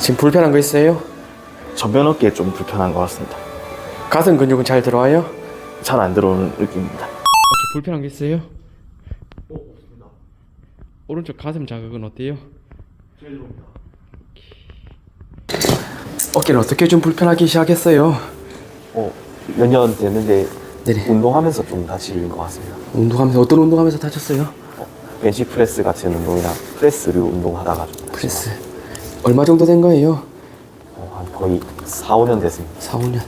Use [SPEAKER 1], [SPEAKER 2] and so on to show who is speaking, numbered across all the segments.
[SPEAKER 1] 지금 불편한 거 있어요?
[SPEAKER 2] 전면 어깨 좀 불편한 것 같습니다.
[SPEAKER 1] 가슴 근육은 잘 들어와요?
[SPEAKER 2] 잘 안 들어오는 느낌입니다.
[SPEAKER 1] 어깨 불편한 게 있어요? 오른쪽 가슴 자극은 어때요? 어깨를 어떻게 좀 불편하기 시작했어요?
[SPEAKER 2] 어, 몇 년 됐는데
[SPEAKER 1] 네네.
[SPEAKER 2] 운동하면서 좀 다치는 것 같습니다.
[SPEAKER 1] 운동하면서 어떤 운동하면서 다쳤어요?
[SPEAKER 2] 어, 벤치 프레스 같은 운동이나 프레스를 운동하다가 좀 다친
[SPEAKER 1] 프레스 얼마 정도 된 거예요?
[SPEAKER 2] 어, 한 거의 4, 5년 됐습니다.
[SPEAKER 1] 4, 5년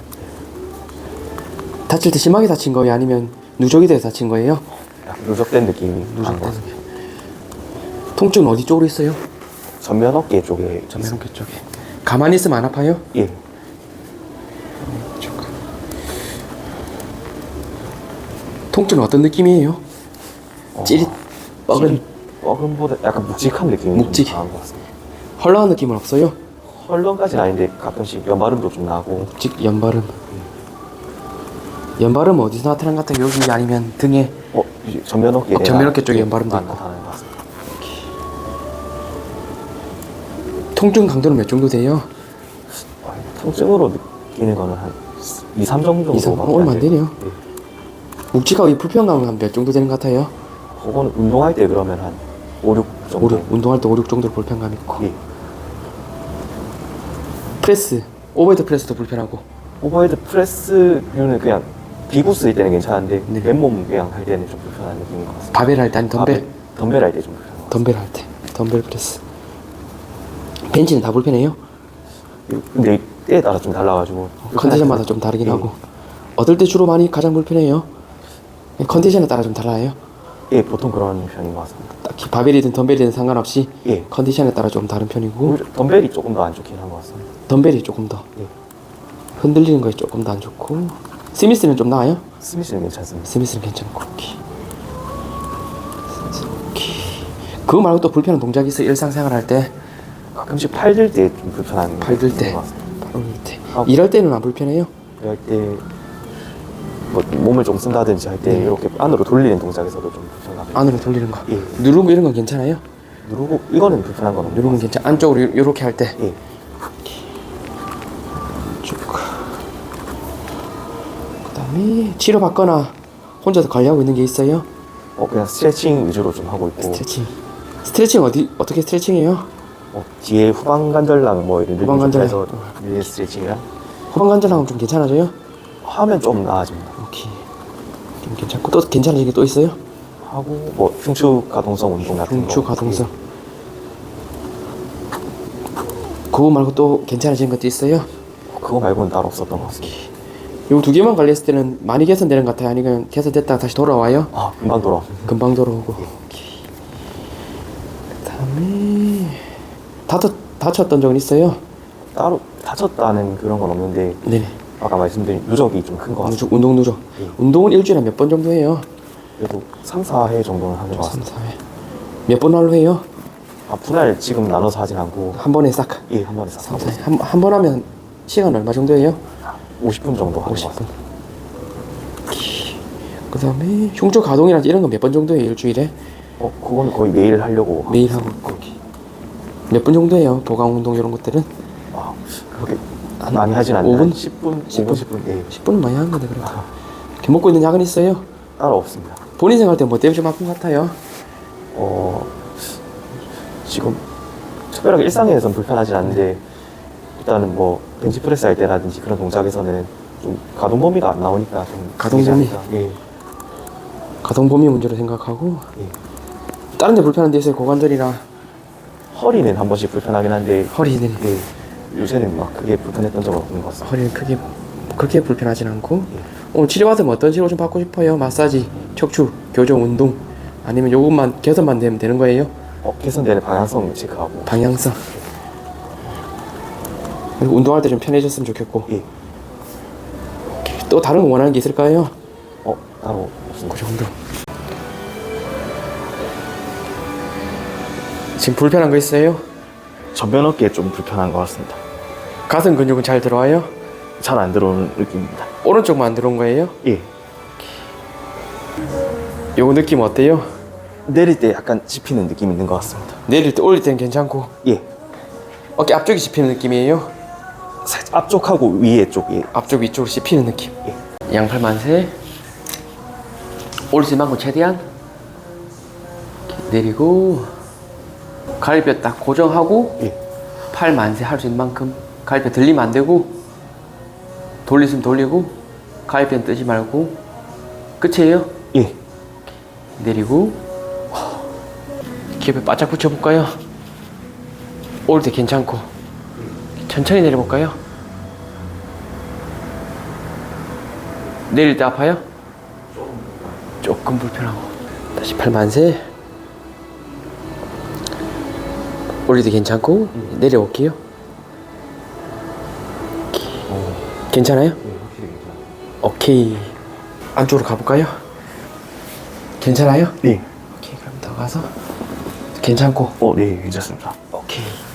[SPEAKER 1] 다칠 때 심하게 다친 거예요? 아니면 누적이 돼서 다친 거예요?
[SPEAKER 2] 약간 누적된 느낌이 나는 것
[SPEAKER 1] 누적된
[SPEAKER 2] 같습니다.
[SPEAKER 1] 통증은 어디 쪽으로 있어요?
[SPEAKER 2] 전면 어깨 쪽에
[SPEAKER 1] 전면 어깨 쪽에 가만히 있으면 안 아파요?
[SPEAKER 2] 예,
[SPEAKER 1] 쭉. 통증은 어떤 느낌이에요?
[SPEAKER 2] 어,
[SPEAKER 1] 찌릿 뻐근
[SPEAKER 2] 뻐근보다 약간 묵직한 느낌이
[SPEAKER 1] 묵직.
[SPEAKER 2] 좀 강한 것 같습니다.
[SPEAKER 1] 헐렁한 느낌은 없어요?
[SPEAKER 2] 헐렁까지는 아닌데 가끔씩 연발음도 좀 나고
[SPEAKER 1] 즉 연발음 연발음 어디서 나타난 것 같아요? 여기 아니면 등에
[SPEAKER 2] 어, 전면 어깨에
[SPEAKER 1] 어, 전면 어깨 쪽에 연발음도 있고.
[SPEAKER 2] 나타나는 것 같습니다.
[SPEAKER 1] 통증 강도는 몇 정도 돼요?
[SPEAKER 2] 어, 통증으로 느끼는 거는 한 2, 3 정도
[SPEAKER 1] 이, 삼- 어, 얼마 안 되네요. 묵직하고 이 불편감은 한 몇 정도 되는 것 같아요?
[SPEAKER 2] 그거는 운동할 때 그러면 한 5, 6 정도
[SPEAKER 1] 5, 6, 운동할 때 5, 6 정도 불편감 있고
[SPEAKER 2] 예.
[SPEAKER 1] 프레스 오버헤드 프레스도 불편하고
[SPEAKER 2] 오버헤드 프레스류는 그냥 비고 쓸 때는 괜찮은데
[SPEAKER 1] 네.
[SPEAKER 2] 맨몸 그냥 할 때는 좀 불편한 느낌인 것 같습니다.
[SPEAKER 1] 바벨 할 때 아니 덤벨
[SPEAKER 2] 아, 덤벨 할 때 좀 불편한 것
[SPEAKER 1] 덤벨 할 때 덤벨 프레스 벤치는 다 불편해요?
[SPEAKER 2] 근데 때에 따라 좀 달라가지고
[SPEAKER 1] 컨디션마다 좀 다르긴
[SPEAKER 2] 예.
[SPEAKER 1] 하고 어떨 때 주로 많이 가장 불편해요? 컨디션에 따라 좀 달라요?
[SPEAKER 2] 예, 보통 그런 편인 것 같습니다.
[SPEAKER 1] 딱히 바벨이든 덤벨이든 상관없이
[SPEAKER 2] 예.
[SPEAKER 1] 컨디션에 따라 좀 다른 편이고
[SPEAKER 2] 덤벨이 조금 더 안 좋긴 한 것 같습니다.
[SPEAKER 1] 덤벨이 조금 더
[SPEAKER 2] 예.
[SPEAKER 1] 흔들리는 거에 조금 더 안 좋고 스미스는 좀 나아요?
[SPEAKER 2] 스미스는 괜찮습니다.
[SPEAKER 1] 스미스는 괜찮고 오케이. 오케이. 그거 말고 또 불편한 동작이 있어 일상생활 할 때
[SPEAKER 2] 가끔씩 팔 들 때 좀 불편한
[SPEAKER 1] 팔 들 때. 때.
[SPEAKER 2] 아.
[SPEAKER 1] 일할 때는 안 불편해요?
[SPEAKER 2] 이럴 때 뭐, 몸을 좀 쓴다든지 할 때
[SPEAKER 1] 네.
[SPEAKER 2] 이렇게 안으로 돌리는 동작에서도 좀 불편하고
[SPEAKER 1] 안으로 돌리는 거
[SPEAKER 2] 예.
[SPEAKER 1] 누르고 이런 건 괜찮아요?
[SPEAKER 2] 누르고 이거는 불편한 건 없는 것
[SPEAKER 1] 누르면 괜찮아 안쪽으로 이렇게 할때
[SPEAKER 2] 같습니다. 예.
[SPEAKER 1] 그다음에 치료 받거나 혼자서 관리하고 있는 게 있어요?
[SPEAKER 2] 어 그냥 스트레칭 위주로 좀 하고 있고
[SPEAKER 1] 스트레칭. 스트레칭 어디 어떻게 스트레칭해요?
[SPEAKER 2] 어, 뒤에 후방 관절랑 뭐 이런
[SPEAKER 1] 후방 관절랑.
[SPEAKER 2] 해서 밀린 스트레칭이랑
[SPEAKER 1] 후방 관절하면 좀 괜찮아져요?
[SPEAKER 2] 하면 좀 나아집니다.
[SPEAKER 1] 오케이. 좀 괜찮고 또 괜찮아진 게 또 있어요?
[SPEAKER 2] 하고 뭐 흉추 가동성 운동 같은 거
[SPEAKER 1] 흉추 가동성. 그거 말고 또 괜찮아진 것도 있어요?
[SPEAKER 2] 예. 그거 말고는 따로 없었던 것 같습니다.
[SPEAKER 1] 요 두 개만 관리했을 때는 많이 개선되는 것 같아요? 아니면 개선됐다가 다시 돌아와요?
[SPEAKER 2] 아 금방 돌아.
[SPEAKER 1] 금방 돌아오고. 오케이. 그다음에 다쳤 다쳤던 적은 있어요?
[SPEAKER 2] 따로 다쳤다는 그런 건 없는데
[SPEAKER 1] 네네.
[SPEAKER 2] 아까 말씀드린 누적이 좀 큰 것 같습니다.
[SPEAKER 1] 누적, 운동 누적.
[SPEAKER 2] 예.
[SPEAKER 1] 운동은 일주일에 몇 번 정도 해요?
[SPEAKER 2] 그래도 3, 4회 정도는 하는 것
[SPEAKER 1] 3,
[SPEAKER 2] 같습니다.
[SPEAKER 1] 4회. 몇번 하루 해요?
[SPEAKER 2] 아 분할 지금 나눠서 하진 않고
[SPEAKER 1] 한 번에 싹.
[SPEAKER 2] 예 한 번에 싹
[SPEAKER 1] 3,
[SPEAKER 2] 하고
[SPEAKER 1] 4회. 한, 한 번 하면 시간 얼마 정도 해요?
[SPEAKER 2] 50분 정도 하는 것
[SPEAKER 1] 50분.
[SPEAKER 2] 같습니다.
[SPEAKER 1] 그 다음에 흉추 가동이나 이런 건 몇 번 정도 해요? 일주일에?
[SPEAKER 2] 어 그거는 거의 매일 하려고
[SPEAKER 1] 매일 하고 몇분 정도 해요? 보강 운동 이런 것들은?
[SPEAKER 2] 아 그렇게
[SPEAKER 1] 한
[SPEAKER 2] 많이 하진 않는데
[SPEAKER 1] 5분?
[SPEAKER 2] 한 10분
[SPEAKER 1] 10분?
[SPEAKER 2] 5분 10분 예
[SPEAKER 1] 10분은 많이 하는 건데 그래도 이렇게 먹고 있는 약은 있어요?
[SPEAKER 2] 따로 없습니다.
[SPEAKER 1] 본인 생활 때뭐 때문에 좀 아픈 것 같아요?
[SPEAKER 2] 어 지금 특별하게 일상에서는 불편하진 않는데 일단은 뭐 벤치 프레스 할 때라든지 그런 동작에서는 좀 가동 범위가 안 나오니까 좀
[SPEAKER 1] 가동 범위?
[SPEAKER 2] 예,
[SPEAKER 1] 가동 범위 문제로 생각하고
[SPEAKER 2] 예.
[SPEAKER 1] 다른 데 불편한 데 있어요? 고관절이나
[SPEAKER 2] 허리는 한 번씩 불편하긴 한데
[SPEAKER 1] 허리는
[SPEAKER 2] 예, 요새는 막 크게 불편했던 적은 없는 것 같습니다.
[SPEAKER 1] 허리는 크게 그렇게 불편하진 않고
[SPEAKER 2] 예.
[SPEAKER 1] 오늘 치료받으면 어떤 치료 좀 받고 싶어요? 마사지, 척추, 교정, 운동 아니면 요것만 개선만 되면 되는 거예요?
[SPEAKER 2] 어, 개선되는 방향성 체크하고
[SPEAKER 1] 방향성 그리고 운동할 때 좀 편해졌으면 좋겠고
[SPEAKER 2] 예.
[SPEAKER 1] 또 다른 거 원하는 게 있을까요?
[SPEAKER 2] 어 따로 없습니다.
[SPEAKER 1] 그 정도 지금 불편한 거 있어요?
[SPEAKER 2] 전면 어깨 좀 불편한 것 같습니다.
[SPEAKER 1] 가슴 근육은 잘 들어와요?
[SPEAKER 2] 잘 안 들어오는 느낌입니다.
[SPEAKER 1] 오른쪽만 들어온 거예요?
[SPEAKER 2] 예.
[SPEAKER 1] 요거 느낌 어때요?
[SPEAKER 2] 내릴 때 약간 씹히는 느낌이 있는 것 같습니다.
[SPEAKER 1] 내릴 때 올릴 땐 괜찮고
[SPEAKER 2] 예.
[SPEAKER 1] 어깨 앞쪽이 씹히는 느낌이에요.
[SPEAKER 2] 살짝 앞쪽하고 위에 쪽이
[SPEAKER 1] 앞쪽 위쪽으로 씹히는 느낌.
[SPEAKER 2] 예.
[SPEAKER 1] 양팔 만세. 올수 있는 만큼 최대한 내리고 갈비뼈 딱 고정하고
[SPEAKER 2] 예.
[SPEAKER 1] 팔 만세 할 수 있는 만큼 갈비뼈 들리면 안 되고 돌리시면 돌리고 갈비뼈는 뜨지 말고 끝이에요.
[SPEAKER 2] 예.
[SPEAKER 1] 내리고 기업에 바짝 붙여볼까요? 올 때 괜찮고 천천히 내려볼까요? 내릴 때 아파요? 조금 불편하고 다시 팔 만세 때 괜찮고 내려올게요 괜찮아요? 오케이 안쪽으로 가볼까요? 괜찮아요?
[SPEAKER 2] 네.
[SPEAKER 1] 오케이 그럼 더 가서 괜찮고
[SPEAKER 2] 어, 네, 괜찮습니다.
[SPEAKER 1] 오케이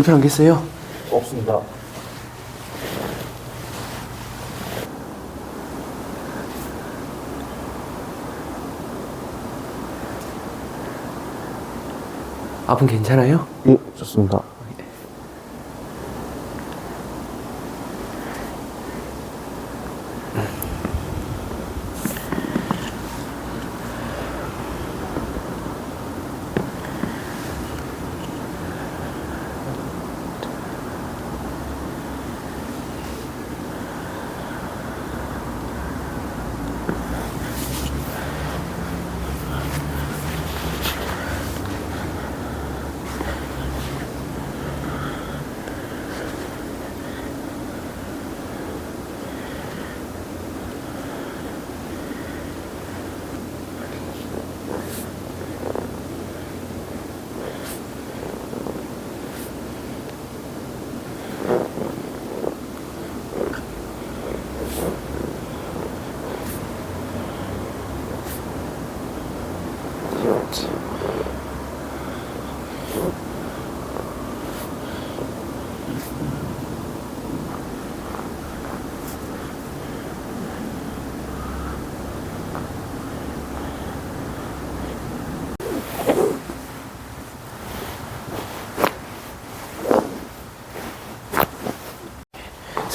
[SPEAKER 1] 불편한 게 있어요?
[SPEAKER 2] 없습니다.
[SPEAKER 1] 아픈 괜찮아요?
[SPEAKER 2] 예, 좋습니다.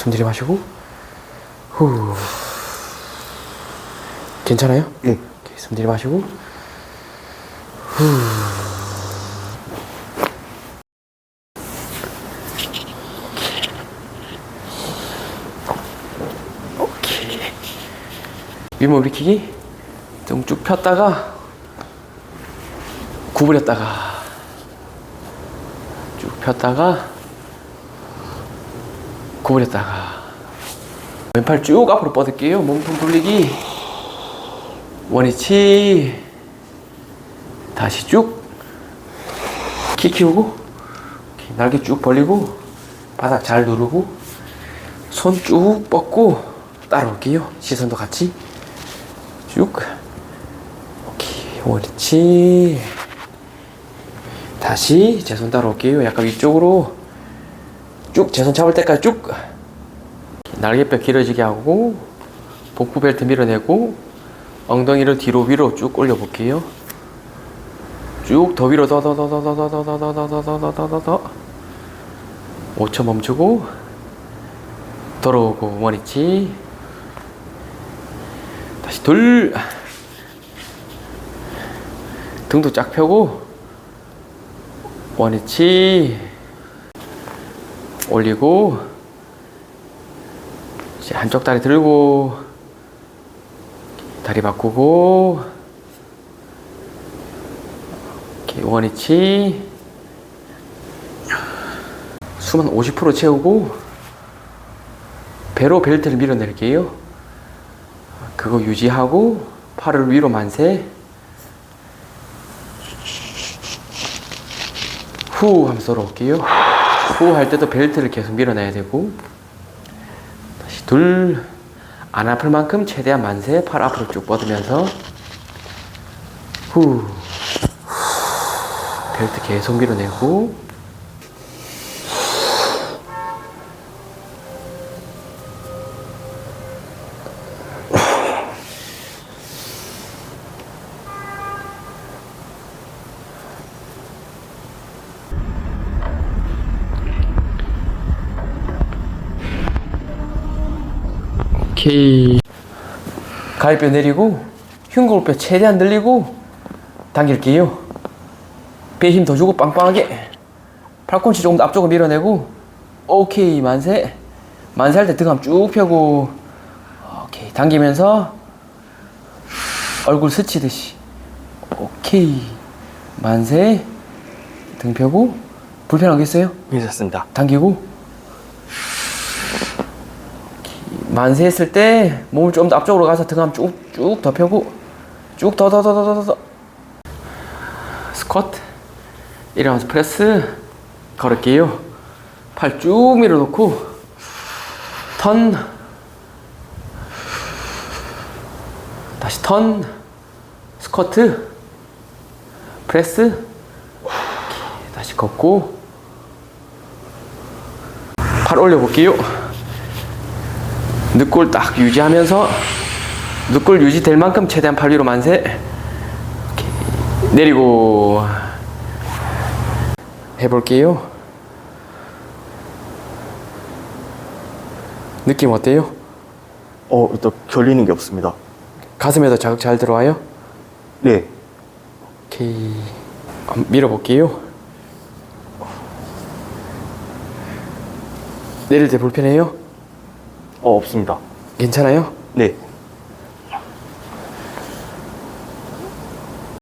[SPEAKER 1] 숨 들이 마시고. 후. 괜찮아요?
[SPEAKER 2] 예.
[SPEAKER 1] 오케이, 숨 들이 마시고. 후. 오케이. 윗몸 일으키기 등쭉 폈다가 구부렸다가 쭉 폈다가 구부렸다가 왼팔 쭉 앞으로 뻗을게요. 몸통 돌리기. 원위치. 다시 쭉 키 키우고 날개 쭉 벌리고 바닥 잘 누르고 손 쭉 뻗고 따라올게요. 시선도 같이. 쭉. 오케이. 원위치. 다시 제 손 따라올게요. 약간 위쪽으로 쭉 제 손 잡을 때까지 쭉 날개뼈 길어지게 하고 복부 벨트 밀어내고 엉덩이를 뒤로 위로 쭉 올려 볼게요. 쭉 더 위로 더 더 더 더 더 더 더 더 더 더 더 더 더 더 5초 멈추고 돌아오고 원위치 다시 둘 등도 쫙 펴고 원위치 올리고 이제 한쪽 다리 들고 다리 바꾸고 이렇게 원위치 숨은 50% 채우고 배로 벨트를 밀어낼게요. 그거 유지하고 팔을 위로 만세. 후 하면서 돌아올게요 후할 때도 벨트를 계속 밀어내야 되고 다시 둘 안 아플 만큼 최대한 만세 팔 앞으로 쭉 뻗으면서 후. 벨트 계속 밀어내고 오케이. 가위뼈 내리고 흉골뼈 최대한 늘리고 당길게요. 배힘더 주고 빵빵하게. 팔꿈치 조금 더 앞쪽으로 밀어내고 오케이 만세. 만세 할 때등 한번 쭉 펴고 오케이 당기면서 얼굴 스치듯이 오케이 만세 등 펴고 불편하겠어요?
[SPEAKER 2] 괜찮습니다.
[SPEAKER 1] 당기고 만세 했을 때 몸을 좀 더 앞쪽으로 가서 등 한번 쭉쭉 더 펴고 쭉 더 더 더 더 더 더. 스쿼트. 일어나서 프레스. 걸을게요. 팔 쭉 밀어놓고 턴. 다시 턴. 스쿼트. 프레스. 다시 걷고 팔 올려볼게요. 늑골 딱 유지하면서 늑골 유지될 만큼 최대한 팔 위로 만세. 내리고 해볼게요. 느낌 어때요?
[SPEAKER 2] 어, 일단 결리는 게 없습니다.
[SPEAKER 1] 가슴에도 자극 잘 들어와요?
[SPEAKER 2] 네.
[SPEAKER 1] 오케이. 한번 밀어볼게요. 내릴 때 불편해요?
[SPEAKER 2] 어, 없습니다.
[SPEAKER 1] 괜찮아요?
[SPEAKER 2] 네.